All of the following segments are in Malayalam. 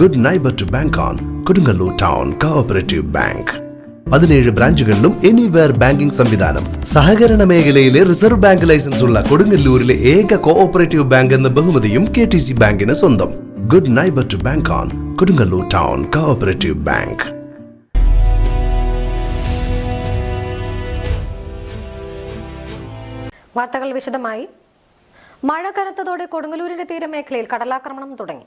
Good neighbour to bank on Kodungallur town cooperative bank പതിനേഴ് ബ്രാഞ്ചുകളിലും എനിവെയർ ബാങ്കിംഗ് സംവിധാനം. സഹകരണ മേഖലയിലെ റിസർവ് ബാങ്ക് ലൈസൻസ് ഉള്ള കൊടുങ്ങല്ലൂരിലെ ഏക കോഓപ്പറേറ്റീവ് ബാങ്ക് എന്ന ബഹുമതിയും കെ ടി സി ബാങ്കിന് സ്വന്തം. Good neighbour to bank on Kodungallur town cooperative bank വാർത്തകൾ വിശദമായി. മഴ കനത്തതോടെ കൊടുങ്ങല്ലൂരിന്റെ തീരമേഖലയിൽ കടലാക്രമണം തുടങ്ങി.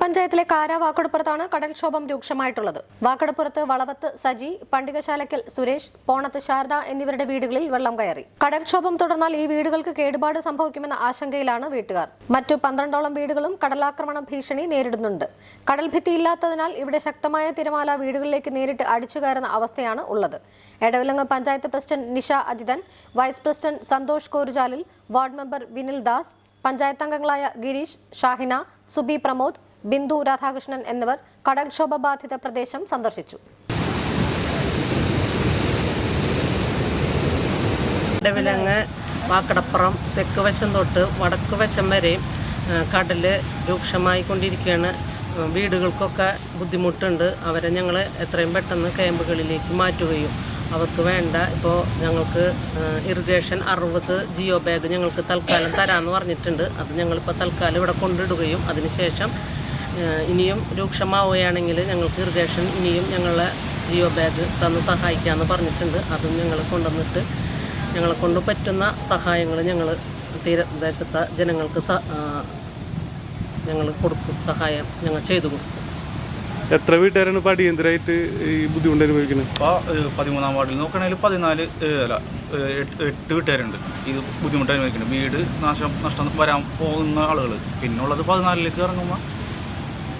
പഞ്ചായത്തിലെ കാര വാക്കടപ്പുറത്താണ് കടൽക്ഷോഭം രൂക്ഷമായിട്ടുള്ളത്. വാക്കടപ്പുറത്ത് വളവത്ത് സജി പണ്ടികശാലക്കൽ സുരേഷ് പോണത്ത് ശാരദ എന്നിവരുടെ വീടുകളിൽ വെള്ളം കയറി. കടൽക്ഷോഭം തുടർന്നാൽ ഈ വീടുകൾക്ക് കേടുപാട് സംഭവിക്കുമെന്ന ആശങ്കയിലാണ് വീട്ടുകാർ. മറ്റു പന്ത്രണ്ടോളം വീടുകളും കടലാക്രമണ ഭീഷണി നേരിടുന്നുണ്ട്. കടൽ ഭിത്തിയില്ലാത്തതിനാൽ ഇവിടെ ശക്തമായ തിരമാല വീടുകളിലേക്ക് നേരിട്ട് അടിച്ചു കയറുന്ന അവസ്ഥയാണ് ഉള്ളത്. Edavilangu panchayat president Nisha Ajithan vice president Santhosh Koruchalil ward member Vinil Das panchayat അംഗങ്ങളായ ഗിരീഷ് ഷാഹിന സുബി പ്രമോദ് ബിന്ദു രാധാകൃഷ്ണൻ എന്നിവർ കടൽക്ഷോഭ ബാധിത പ്രദേശം സന്ദർശിച്ചു. ഇടവിലങ്ങ് വാക്കടപ്പുറം തെക്ക് വശം തൊട്ട് വടക്ക് വശം വരെയും കടൽ രൂക്ഷമായി കൊണ്ടിരിക്കുകയാണ് വീടുകൾക്കൊക്കെ ബുദ്ധിമുട്ടുണ്ട്. അവരെ ഞങ്ങൾ എത്രയും പെട്ടെന്ന് ക്യാമ്പുകളിലേക്ക് മാറ്റുകയും അവർക്ക് വേണ്ട ഇപ്പോൾ ഞങ്ങൾക്ക് ഇറിഗേഷൻ അറുപത് ജിയോ ബാഗ് ഞങ്ങൾക്ക് തൽക്കാലം തരാമെന്ന് പറഞ്ഞിട്ടുണ്ട്. അത് ഞങ്ങളിപ്പോൾ തൽക്കാലം ഇവിടെ കൊണ്ടിടുകയും അതിനുശേഷം ഇനിയും രൂക്ഷമാവുകയാണെങ്കിൽ ഞങ്ങൾക്ക് ഇറിഗേഷൻ ഇനിയും ഞങ്ങളെ ജിയോ ബാഗ് തന്ന് സഹായിക്കാമെന്ന് പറഞ്ഞിട്ടുണ്ട്. അതും ഞങ്ങൾ കൊണ്ടുവന്നിട്ട് ഞങ്ങളെ കൊണ്ട് പറ്റുന്ന സഹായങ്ങൾ ഞങ്ങൾ തീരദേശത്തെ ജനങ്ങൾക്ക് സ ഞങ്ങൾ കൊടുക്കും സഹായം ഞങ്ങൾ ചെയ്തു കൊടുക്കും. എത്ര വീട്ടുകാരാണ് ഇപ്പോൾ അടിയന്തരമായിട്ട് ഈ ബുദ്ധിമുട്ട് അനുഭവിക്കുന്നത് ഇപ്പോൾ പതിമൂന്നാം വാർഡിൽ നോക്കുകയാണെങ്കിൽ പതിനാല് അല്ല എട്ട് വീട്ടുകാരുണ്ട് ഇത് ബുദ്ധിമുട്ട് അനുഭവിക്കുന്നത് വീട് നാശം നഷ്ടം വരാൻ പോകുന്ന ആളുകൾ പിന്നുള്ളത് പതിനാലിലേക്ക് ഇറങ്ങുമ്പോൾ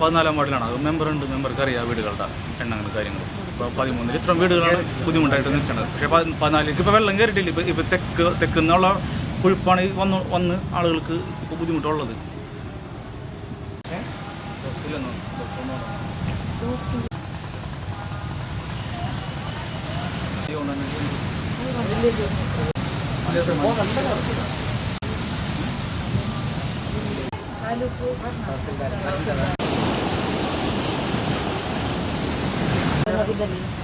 പതിനാലാം വാർഡിലാണ്. അത് മെമ്പറുണ്ട് മെമ്പർക്ക് അറിയാം വീടുകളുടെ എണ്ണങ്ങളും കാര്യങ്ങൾ ഇപ്പോൾ പതിമൂന്നിൽ ഇത്രയും വീടുകളാണ് ബുദ്ധിമുട്ടായിട്ട് നിൽക്കുന്നത്. പക്ഷേ പതി- പതിനാലിലേക്ക് ഇപ്പോൾ വെള്ളം കയറിയിട്ടില്ല. ഇപ്പോൾ ഇപ്പോൾ തെക്ക് തെക്കുന്നുള്ള കുഴിപ്പാണ് ഈ വന്ന് വന്ന് ആളുകൾക്ക് ഇപ്പോൾ ബുദ്ധിമുട്ടുള്ളത്. ഏഹ്? madali.